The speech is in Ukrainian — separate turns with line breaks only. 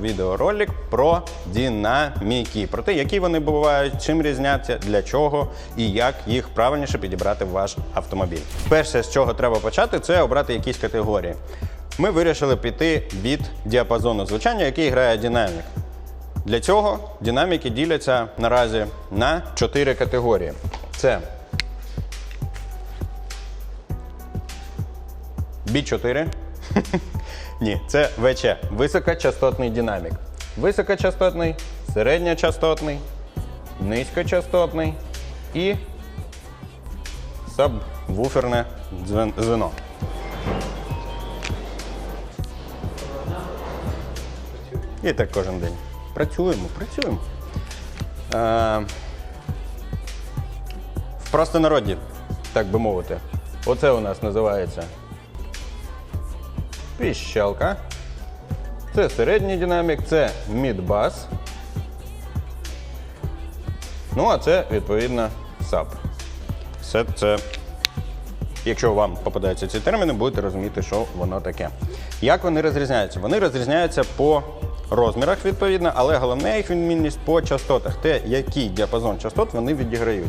відеоролик про динаміки, про те, які вони бувають, чим різняться, для чого і як їх правильніше підібрати в ваш автомобіль. Перше, з чого треба почати, це обрати якісь категорії. Ми вирішили піти від діапазону звучання, який грає динамік. Для цього динаміки діляться наразі на чотири категорії. Це B4. Ні, це ВЧ. Високочастотний динамік. Високочастотний, середньочастотний, низькочастотний і сабвуферне звено. І так кожен день. Працюємо, працюємо. Е, в простонароді, так би мовити. Оце у нас називається піщалка. Це середній динамік, це мідбас. Ну, а це, відповідно, САП. Все це, якщо вам попадаються ці терміни, будете розуміти, що воно таке. Як вони розрізняються? Вони розрізняються по розмірах, відповідно, але головне їх відмінність по частотах. Те, який діапазон частот вони відіграють.